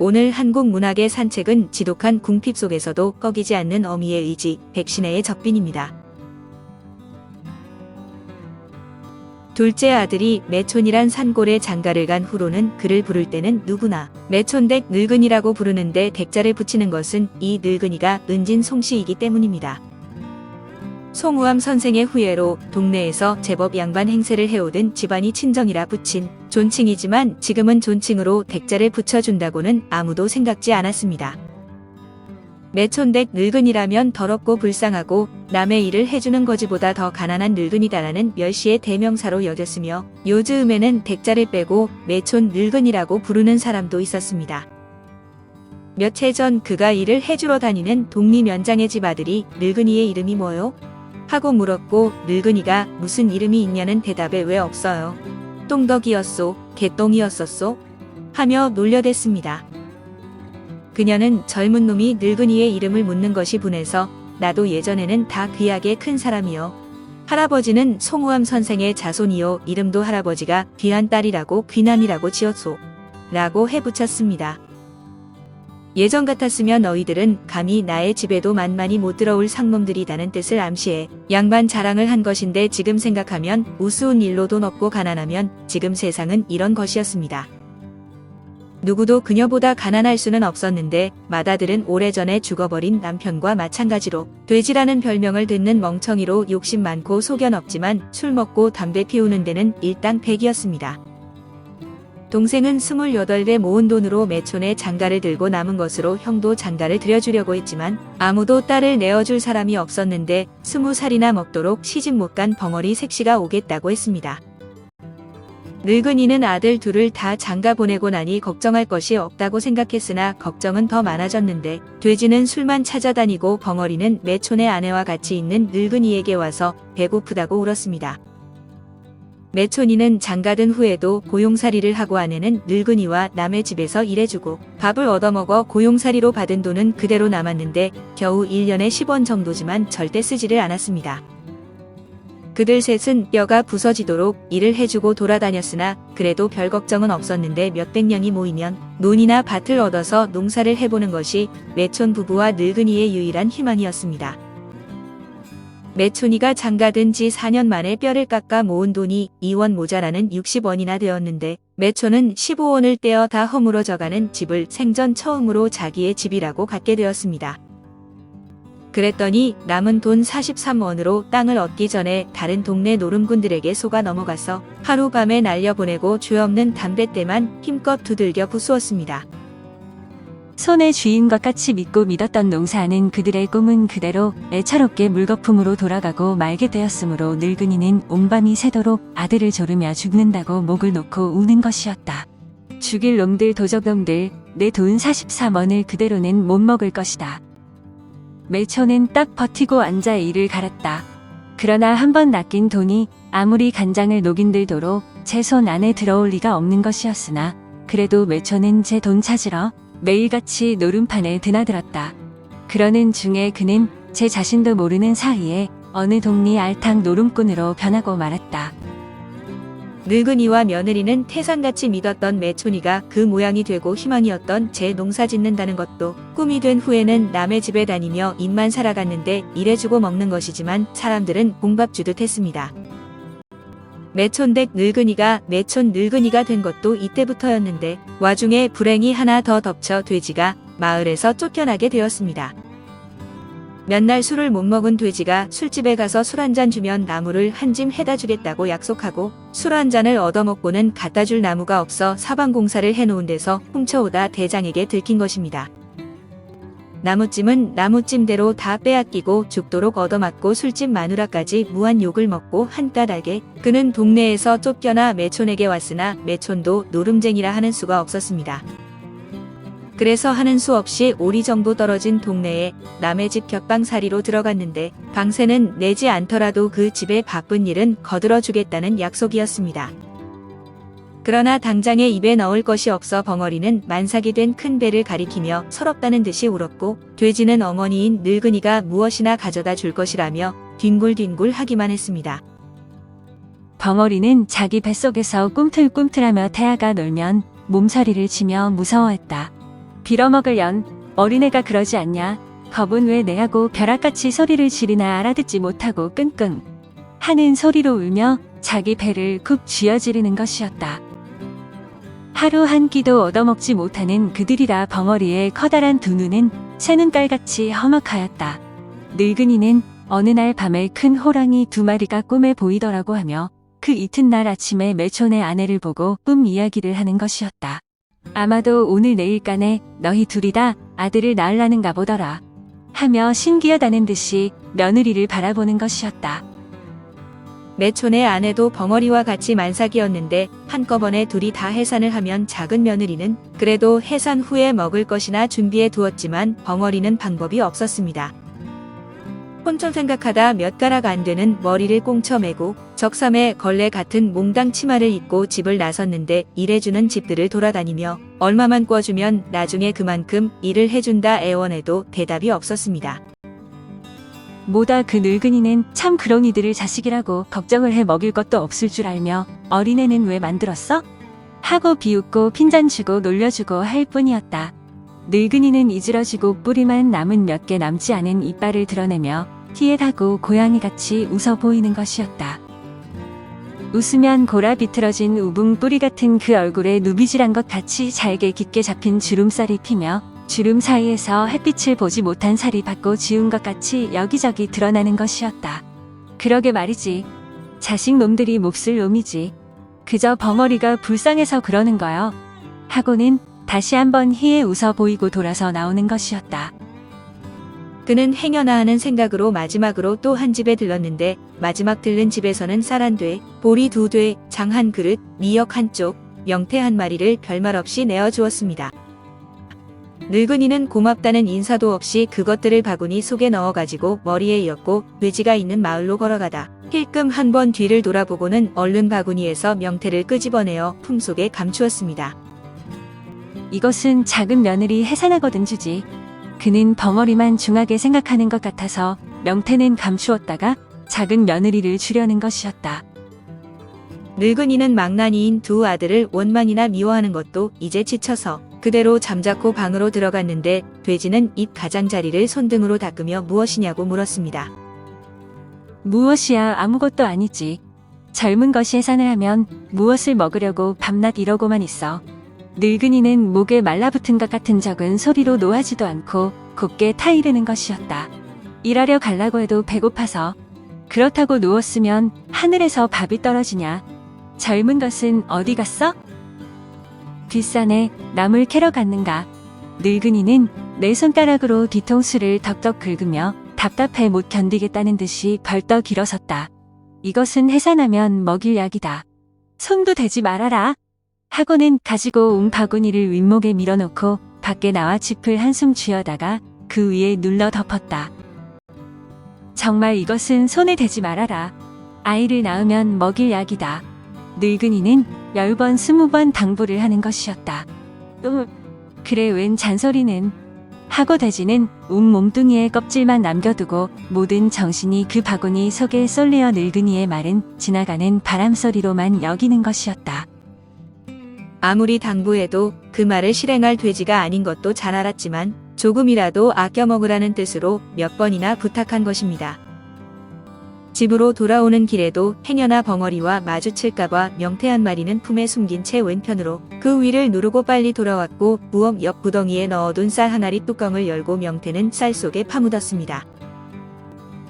오늘 한국 문학의 산책은 지독한 궁핍 속에서도 꺾이지 않는 어미의 의지, 백신혜의 적빈입니다. 둘째 아들이 매촌이란 산골에 장가를 간 후로는 그를 부를 때는 누구나 매촌댁 늙은이라고 부르는데 댁자를 붙이는 것은 이 늙은이가 은진 송씨이기 때문입니다. 송우암 선생의 후예로 동네에서 제법 양반 행세를 해오던 집안이 친정이라 붙인 존칭이지만 지금은 존칭으로 댁자를 붙여준다고는 아무도 생각지 않았습니다. 매촌댁 늙은이라면 더럽고 불쌍하고 남의 일을 해주는 거지보다 더 가난한 늙은이다라는 멸시의 대명사로 여겼으며 요즘에는 댁자를 빼고 매촌 늙은이라고 부르는 사람도 있었습니다. 몇 해 전 그가 일을 해주러 다니는 독리면장의 집 아들이 늙은이의 이름이 뭐요? 하고 물었고 늙은이가 무슨 이름이 있냐는 대답에 왜 없어요? 똥덕이었소, 개똥이었었소? 하며 놀려댔습니다. 그녀는 젊은 놈이 늙은이의 이름을 묻는 것이 분해서 나도 예전에는 다 귀하게 큰 사람이요. 할아버지는 송우암 선생의 자손이요. 이름도 할아버지가 귀한 딸이라고 귀남이라고 지었소. 라고 해붙였습니다. 예전 같았으면 너희들은 감히 나의 집에도 만만히 못 들어올 상놈들이다는 뜻을 암시해 양반 자랑을 한 것인데 지금 생각하면 우스운 일로 돈 없고 가난하면 지금 세상은 이런 것이었습니다. 누구도 그녀보다 가난할 수는 없었는데 맏아들은 오래전에 죽어버린 남편과 마찬가지로 돼지라는 별명을 듣는 멍청이로 욕심 많고 소견 없지만 술 먹고 담배 피우는 데는 일당백이었습니다. 동생은 28대 모은 돈으로 매촌에 장가를 들고 남은 것으로 형도 장가를 들여주려고 했지만 아무도 딸을 내어줄 사람이 없었는데 20살이나 먹도록 시집 못 간 벙어리 색시가 오겠다고 했습니다. 늙은이는 아들 둘을 다 장가 보내고 나니 걱정할 것이 없다고 생각했으나 걱정은 더 많아졌는데 돼지는 술만 찾아다니고 벙어리는 매촌의 아내와 같이 있는 늙은이에게 와서 배고프다고 울었습니다. 매촌이는 장가든 후에도 고용살이를 하고 아내는 늙은이와 남의 집에서 일해주고 밥을 얻어먹어 고용살이로 받은 돈은 그대로 남았는데 겨우 1년에 10원 정도지만 절대 쓰지를 않았습니다. 그들 셋은 뼈가 부서지도록 일을 해주고 돌아다녔으나 그래도 별 걱정은 없었는데 몇백 년이 모이면 논이나 밭을 얻어서 농사를 해보는 것이 매촌 부부와 늙은이의 유일한 희망이었습니다. 매촌이가 장가든 지 4년 만에 뼈를 깎아 모은 돈이 2원 모자라는 60원이나 되었는데 매촌은 15원을 떼어 다 허물어져가는 집을 생전 처음으로 자기의 집이라고 갖게 되었습니다. 그랬더니 남은 돈 43원으로 땅을 얻기 전에 다른 동네 노름꾼들에게 속아 넘어가서 하룻밤에 날려보내고 죄 없는 담뱃대만 힘껏 두들겨 부수었습니다. 손의 것 같이 믿고 믿었던 농사는 그들의 꿈은 그대로 애처롭게 물거품으로 돌아가고 말게 되었으므로 늙은이는 온밤이 새도록 아들을 조르며 죽는다고 목을 놓고 우는 것이었다. 죽일 놈들 도적놈들 내 돈 43원을 그대로는 못 먹을 것이다. 매초는 딱 버티고 앉아 이를 갈았다. 그러나 한번 낚인 돈이 아무리 간장을 녹인들도록 제 손 안에 들어올 리가 없는 것이었으나 그래도 매초는 제 돈 찾으러 매일같이 노름판에 드나들었다. 그러는 중에 그는 제 자신도 모르는 사이에 어느 동리 알탕 노름꾼으로 변하고 말았다. 늙은이와 며느리는 태산같이 믿었던 매촌이가 그 모양이 되고 희망이었던 제 농사 짓는다는 것도 꿈이 된 후에는 남의 집에 다니며 입만 살아갔는데 일해주고 먹는 것이지만 사람들은 공밥 주듯 했습니다. 매촌댁 늙은이가 매촌 늙은이가 된 것도 이때부터였는데 와중에 불행이 하나 더 덮쳐 돼지가 마을에서 쫓겨나게 되었습니다. 몇 날 술을 못 먹은 돼지가 술집에 가서 술 한 잔 주면 나무를 한 짐 해다 주겠다고 약속하고 술 한 잔을 얻어먹고는 갖다 줄 나무가 없어 사방공사를 해놓은 데서 훔쳐오다 대장에게 들킨 것입니다. 나무찜은 나무찜대로 다 빼앗기고 죽도록 얻어맞고 술집 마누라까지 무한 욕을 먹고 한 까닭에 그는 동네에서 쫓겨나 매촌에게 왔으나 매촌도 노름쟁이라 하는 수가 없었습니다. 그래서 하는 수 없이 오리 정도 떨어진 동네에 남의 집 격방살이로 들어갔는데 방세는 내지 않더라도 그 집의 바쁜 일은 거들어 주겠다는 약속이었습니다. 그러나 당장에 입에 넣을 것이 없어 벙어리는 만삭이 된 큰 배를 가리키며 서럽다는 듯이 울었고 돼지는 어머니인 늙은이가 무엇이나 가져다 줄 것이라며 뒹굴뒹굴 하기만 했습니다. 벙어리는 자기 뱃속에서 꿈틀꿈틀하며 태아가 놀면 몸서리를 치며 무서워했다. 빌어먹을 연 어린애가 그러지 않냐 겁은 왜 내하고 벼락같이 소리를 지르나 알아듣지 못하고 끙끙 하는 소리로 울며 자기 배를 굽 쥐어지르는 것이었다. 하루 한 끼도 얻어먹지 못하는 그들이라 벙어리의 커다란 두 눈은 새눈 깔같이 험악하였다. 늙은이는 어느 날 밤에 큰 호랑이 두 마리가 꿈에 보이더라고 하며 그 이튿날 아침에 매촌의 아내를 보고 꿈 이야기를 하는 것이었다. 아마도 오늘 내일간에 너희 둘이 다 아들을 낳으려는가 보더라. 하며 신기하다는 듯이 며느리를 바라보는 것이었다. 매촌의 아내도 벙어리와 같이 만삭이었는데 한꺼번에 둘이 다 해산을 하면 작은 며느리는 그래도 해산 후에 먹을 것이나 준비해 두었지만 벙어리는 방법이 없었습니다. 혼전 생각하다 몇 가락 안 되는 머리를 꽁쳐매고 적삼에 걸레 같은 몽당 치마를 입고 집을 나섰는데 일해주는 집들을 돌아다니며 얼마만 꿔주면 나중에 그만큼 일을 해준다 애원해도 대답이 없었습니다. 뭐다 그 늙은이는 참 그런 이들을 자식이라고 걱정을 해 먹일 것도 없을 줄 알며 어린애는 왜 만들었어? 하고 비웃고 핀잔 주고 놀려주고 할 뿐이었다. 늙은이는 이지러지고 뿌리만 남은 몇 개 남지 않은 이빨을 드러내며 희애하고 고양이같이 웃어 보이는 것이었다. 웃으면 고라 비틀어진 우붕 뿌리 같은 그 얼굴에 누비질한 것 같이 잘게 깊게 잡힌 주름살이 피며 주름 사이에서 햇빛을 보지 못한 살이 받고 지운 것 같이 여기저기 드러나는 것이었다. 그러게 말이지. 자식 놈들이 몹쓸 놈이지. 그저 벙어리가 불쌍해서 그러는 거요. 하고는 다시 한번 희에 웃어 보이고 돌아서 나오는 것이었다. 그는 행여나 하는 생각으로 마지막으로 또 한 집에 들렀는데 마지막 들른 집에서는 쌀 한 돼, 보리 두 돼, 장 한 그릇, 미역 한 쪽, 명태 한 마리를 별말 없이 내어 주었습니다. 늙은이는 고맙다는 인사도 없이 그것들을 바구니 속에 넣어가지고 머리에 이었고 돼지가 있는 마을로 걸어가다 힐끔 한 번 뒤를 돌아보고는 얼른 바구니에서 명태를 끄집어내어 품속에 감추었습니다. 이것은 작은 며느리 해산하거든 주지. 그는 벙어리만 중하게 생각하는 것 같아서 명태는 감추었다가 작은 며느리를 주려는 것이었다. 늙은이는 망나니인 두 아들을 원만이나 미워하는 것도 이제 지쳐서 그대로 잠자코 방으로 들어갔는데 돼지는 입 가장자리를 손등으로 닦으며 무엇이냐고 물었습니다. 무엇이야 아무것도 아니지. 젊은 것이 해산을 하면 무엇을 먹으려고 밤낮 이러고만 있어. 늙은이는 목에 말라붙은 것 같은 적은 소리로 놓아지도 않고 곱게 타이르는 것이었다. 일하려 갈라고 해도 배고파서 그렇다고 누웠으면 하늘에서 밥이 떨어지냐. 젊은 것은 어디 갔어? 뒷산에 나물 캐러 갔는가. 늙은이는 내 손가락으로 뒤통수를 덕덕 긁으며 답답해 못 견디겠다는 듯이 벌떡 일어섰다. 이것은 해산하면 먹일 약이다. 손도 대지 말아라. 하고는 가지고 온 바구니를 윗목에 밀어놓고 밖에 나와 짚을 한숨 쥐어다가 그 위에 눌러 덮었다. 정말 이것은 손에 대지 말아라. 아이를 낳으면 먹일 약이다. 늙은이는 열 번 스무 번 당부를 하는 것이었다. 으, 그래 웬 잔소리는 하고 돼지는 온 몸뚱이에 껍질만 남겨두고 모든 정신이 그 바구니 속에 쏠려 늙은이의 말은 지나가는 바람소리로만 여기는 것이었다. 아무리 당부해도 그 말을 실행할 돼지가 아닌 것도 잘 알았지만 조금이라도 아껴 먹으라는 뜻으로 몇 번이나 부탁한 것입니다. 집으로 돌아오는 길에도 행여나 벙어리와 마주칠까봐 명태 한 마리는 품에 숨긴 채 왼편으로 그 위를 누르고 빨리 돌아왔고 부엌 옆 부덩이에 넣어둔 쌀 하나리 뚜껑을 열고 명태는 쌀 속에 파묻었습니다.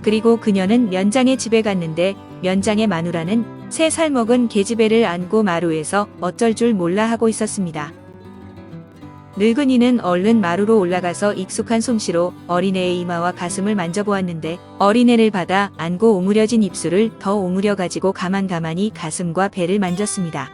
그리고 그녀는 면장의 집에 갔는데 면장의 마누라는 세 살 먹은 계집애를 안고 마루에서 어쩔 줄 몰라 하고 있었습니다. 늙은이는 얼른 마루로 올라가서 익숙한 솜씨로 어린애의 이마와 가슴을 만져보았는데 어린애를 받아 안고 오므려진 입술을 더 오므려 가지고 가만가만히 가슴과 배를 만졌습니다.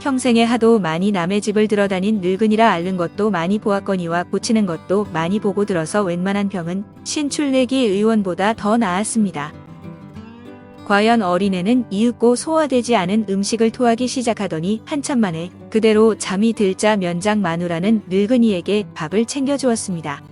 평생에 하도 많이 남의 집을 들어다닌 늙은이라 앓는 것도 많이 보았거니와 고치는 것도 많이 보고 들어서 웬만한 병은 신출내기 의원보다 더 나았습니다. 과연 어린애는 이윽고 소화되지 않은 음식을 토하기 시작하더니 한참 만에 그대로 잠이 들자 면장 마누라는 늙은이에게 밥을 챙겨주었습니다.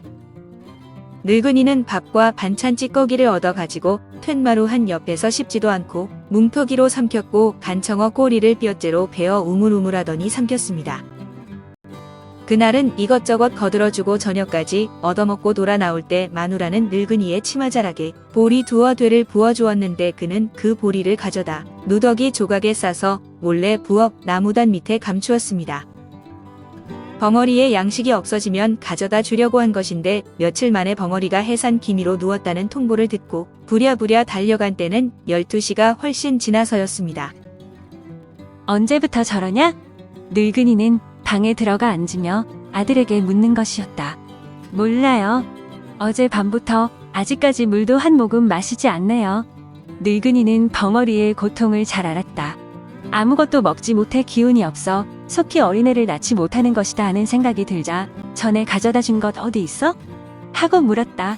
늙은이는 밥과 반찬 찌꺼기를 얻어가지고 툇마루 한 옆에서 씹지도 않고 뭉터기로 삼켰고 간청어 꼬리를 뼈째로 베어 우물우물하더니 삼켰습니다. 그날은 이것저것 거들어주고 저녁까지 얻어먹고 돌아 나올 때 마누라는 늙은이의 치마자락에 보리 두어 되를 부어주었는데 그는 그 보리를 가져다 누더기 조각에 싸서 몰래 부엌 나무단 밑에 감추었습니다. 벙어리에 양식이 없어지면 가져다 주려고 한 것인데 며칠 만에 벙어리가 해산 기미로 누웠다는 통보를 듣고 부랴부랴 달려간 때는 12시가 훨씬 지나서였습니다. 언제부터 저러냐? 늙은이는 방에 들어가 앉으며 아들에게 묻는 것이었다. 몰라요. 어제 밤부터 아직까지 물도 한 모금 마시지 않네요. 늙은이는 벙어리의 고통을 잘 알았다. 아무것도 먹지 못해 기운이 없어 속히 어린애를 낳지 못하는 것이다 하는 생각이 들자 전에 가져다 준 것 어디 있어? 하고 물었다.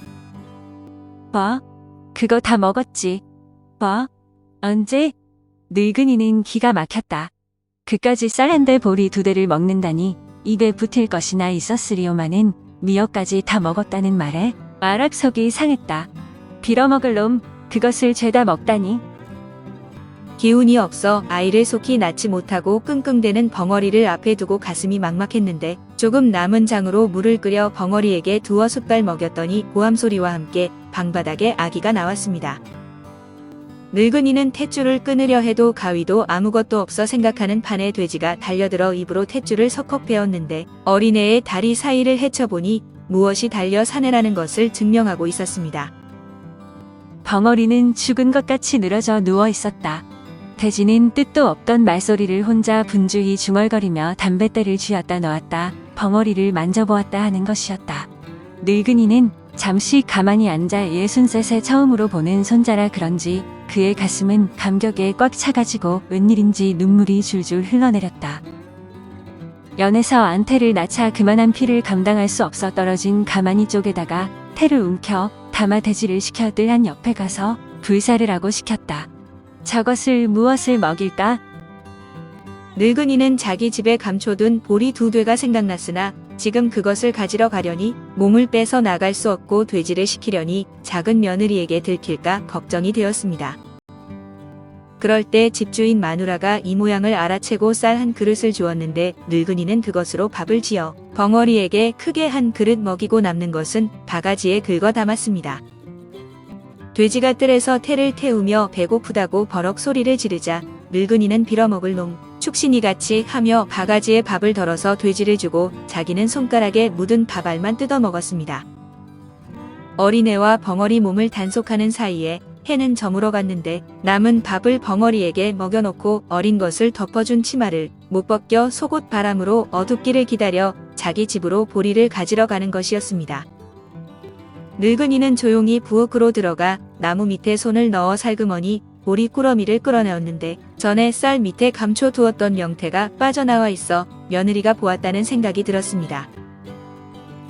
뭐? 그거 다 먹었지. 뭐? 언제? 늙은이는 기가 막혔다. 그까지 쌀한대 보리 두 대를 먹는다니 입에 붙을 것이나 있었으리오마는 미역까지 다 먹었다는 말에 마락 속이 상했다. 빌어먹을 놈 그것을 죄다 먹다니 기운이 없어 아이를 속히 낳지 못하고 끙끙대는 벙어리를 앞에 두고 가슴이 막막했는데 조금 남은 장으로 물을 끓여 벙어리에게 두어 숟갈 먹였더니 고함 소리와 함께 방바닥에 아기가 나왔습니다. 늙은이는 탯줄을 끊으려 해도 가위도 아무것도 없어 생각하는 판에 돼지가 달려들어 입으로 탯줄을 석컥 베었는데 어린애의 다리 사이를 헤쳐보니 무엇이 달려 사내라는 것을 증명하고 있었습니다. 벙어리는 죽은 것 같이 늘어져 누워 있었다. 돼지는 뜻도 없던 말소리를 혼자 분주히 중얼거리며 담뱃대를 쥐었다 놓았다. 벙어리를 만져보았다 하는 것이었다. 늙은이는 잠시 가만히 앉아 예순셋에 처음으로 보는 손자라 그런지 그의 가슴은 감격에 꽉 차가지고 웬일인지 눈물이 줄줄 흘러내렸다. 연에서 안태를 낳자 그만한 피를 감당할 수 없어 떨어진 가마니 쪽에다가 태를 움켜 담아 돼지를 시켜 뜰한 옆에 가서 불사를 하고 시켰다. 저것을 무엇을 먹일까? 늙은이는 자기 집에 감춰둔 보리 두 되가 생각났으나 지금 그것을 가지러 가려니 몸을 빼서 나갈 수 없고 돼지를 시키려니 작은 며느리에게 들킬까 걱정이 되었습니다. 그럴 때 집주인 마누라가 이 모양을 알아채고 쌀 한 그릇을 주었는데 늙은이는 그것으로 밥을 지어 벙어리에게 크게 한 그릇 먹이고 남는 것은 바가지에 긁어 담았습니다. 돼지가 뜰에서 태를 태우며 배고프다고 버럭 소리를 지르자 늙은이는 빌어먹을 놈 축신이 같이 하며 바가지에 밥을 덜어서 돼지를 주고 자기는 손가락에 묻은 밥알만 뜯어 먹었습니다. 어린애와 벙어리 몸을 단속하는 사이에 해는 저물어 갔는데 남은 밥을 벙어리에게 먹여놓고 어린 것을 덮어준 치마를 못 벗겨 속옷 바람으로 어둡기를 기다려 자기 집으로 보리를 가지러 가는 것이었습니다. 늙은이는 조용히 부엌으로 들어가 나무 밑에 손을 넣어 살그머니 보리 꾸러미를 끌어내었는데 전에 쌀 밑에 감춰 두었던 명태가 빠져나와 있어 며느리가 보았다는 생각이 들었습니다.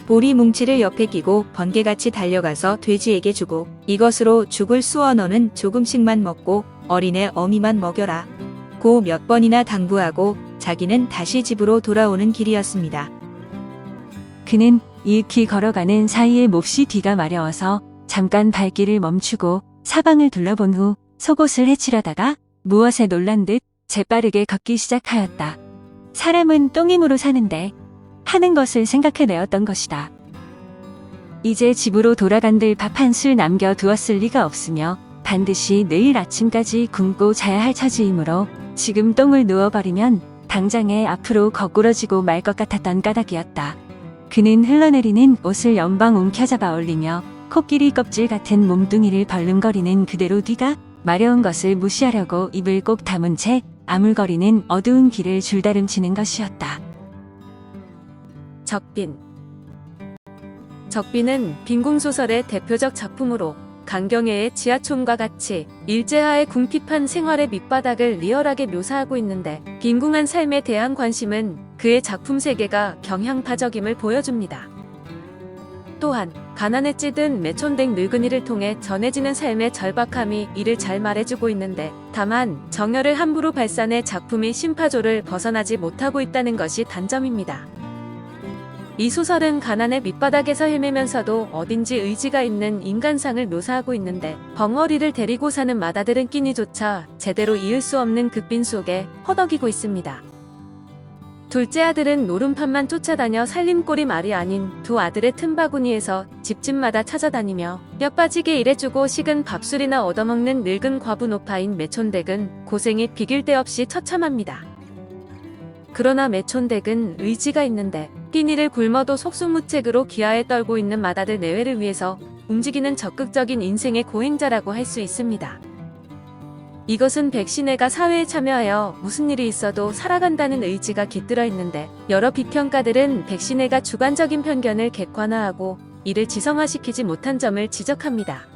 보리 뭉치를 옆에 끼고 번개같이 달려가서 돼지에게 주고 이것으로 죽을 쑤어 너는 조금씩만 먹고 어린애 어미만 먹여라. 고 몇 번이나 당부하고 자기는 다시 집으로 돌아오는 길이었습니다. 그는 이윽히 걸어가는 사이에 몹시 뒤가 마려워서 잠깐 발길을 멈추고 사방을 둘러본 후 속옷을 헤치려다가 무엇에 놀란 듯 재빠르게 걷기 시작하였다. 사람은 똥임으로 사는데 하는 것을 생각해내었던 것이다. 이제 집으로 돌아간들 밥 한 술 남겨 두었을 리가 없으며 반드시 내일 아침까지 굶고 자야 할 처지이므로 지금 똥을 누워버리면 당장에 앞으로 거꾸러지고 말 것 같았던 까닭이었다. 그는 흘러내리는 옷을 연방 움켜잡아 올리며 코끼리 껍질 같은 몸뚱이를 벌름거리는 그대로 뒤가 마려운 것을 무시하려고 입을 꼭 다문 채 아물거리는 어두운 길을 줄다름치는 것이었다. 적빈 적빈은 빈궁소설의 대표적 작품으로 강경애의 지하촌과 같이 일제하에 궁핍한 생활의 밑바닥을 리얼하게 묘사하고 있는데 빈궁한 삶에 대한 관심은 그의 작품 세계가 경향파적임을 보여줍니다. 또한 가난에 찌든 매촌댁 늙은이를 통해 전해지는 삶의 절박함이 이를 잘 말해주고 있는데 다만 정열을 함부로 발산해 작품이 심파조를 벗어나지 못하고 있다는 것이 단점입니다. 이 소설은 가난의 밑바닥에서 헤매면서도 어딘지 의지가 있는 인간상을 묘사하고 있는데 벙어리를 데리고 사는 마다들은 끼니조차 제대로 이을 수 없는 극빈 속에 허덕이고 있습니다. 둘째 아들은 노름판만 쫓아다녀 살림꼴이 말이 아닌 두 아들의 틈바구니에서 집집마다 찾아다니며 뼈 빠지게 일해주고 식은 밥술이나 얻어먹는 늙은 과부 노파인 매촌댁은 고생이 비길 데 없이 처참합니다. 그러나 매촌댁은 의지가 있는데 끼니를 굶어도 속수무책으로 기아에 떨고 있는 맏아들 내외를 위해서 움직이는 적극적인 인생의 고행자라고 할 수 있습니다. 이것은 백신애가 사회에 참여하여 무슨 일이 있어도 살아간다는 의지가 깃들어 있는데 여러 비평가들은 백신애가 주관적인 편견을 객관화하고 이를 지성화시키지 못한 점을 지적합니다.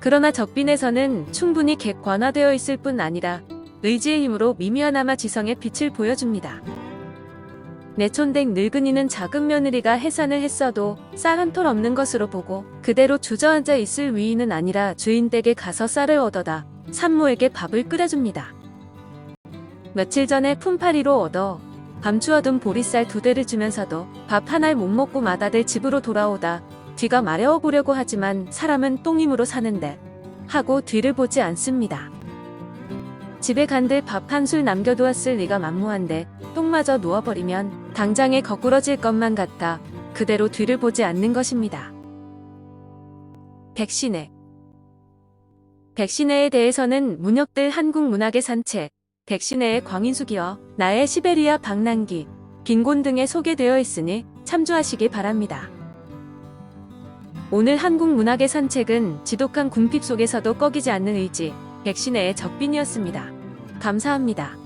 그러나 적빈에서는 충분히 객관화되어 있을 뿐 아니라 의지의 힘으로 미미하나마 지성의 빛을 보여줍니다. 내촌댁 늙은이는 작은 며느리가 해산을 했어도 쌀 한 톨 없는 것으로 보고 그대로 주저앉아 있을 위인은 아니라 주인 댁에 가서 쌀을 얻어다 산모에게 밥을 끓여줍니다. 며칠 전에 품팔이로 얻어 밤추어둔 보리쌀 두 대를 주면서도 밥 하나를 못 먹고 맏아들 집으로 돌아오다 뒤가 마려워 보려고 하지만 사람은 똥임으로 사는데 하고 뒤를 보지 않습니다. 집에 간들 밥 한 술 남겨두었을 리가 만무한데 똥마저 누워버리면 당장에 거꾸러질 것만 같아 그대로 뒤를 보지 않는 것입니다. 백신애 백신애에 대해서는 문혁들 한국 문학의 산책, 백신애의 광인숙이어 나의 시베리아 방랑기, 빈곤 등에 소개되어 있으니 참조하시기 바랍니다. 오늘 한국 문학의 산책은 지독한 궁핍 속에서도 꺼기지 않는 의지, 백신애의 적빈이었습니다. 감사합니다.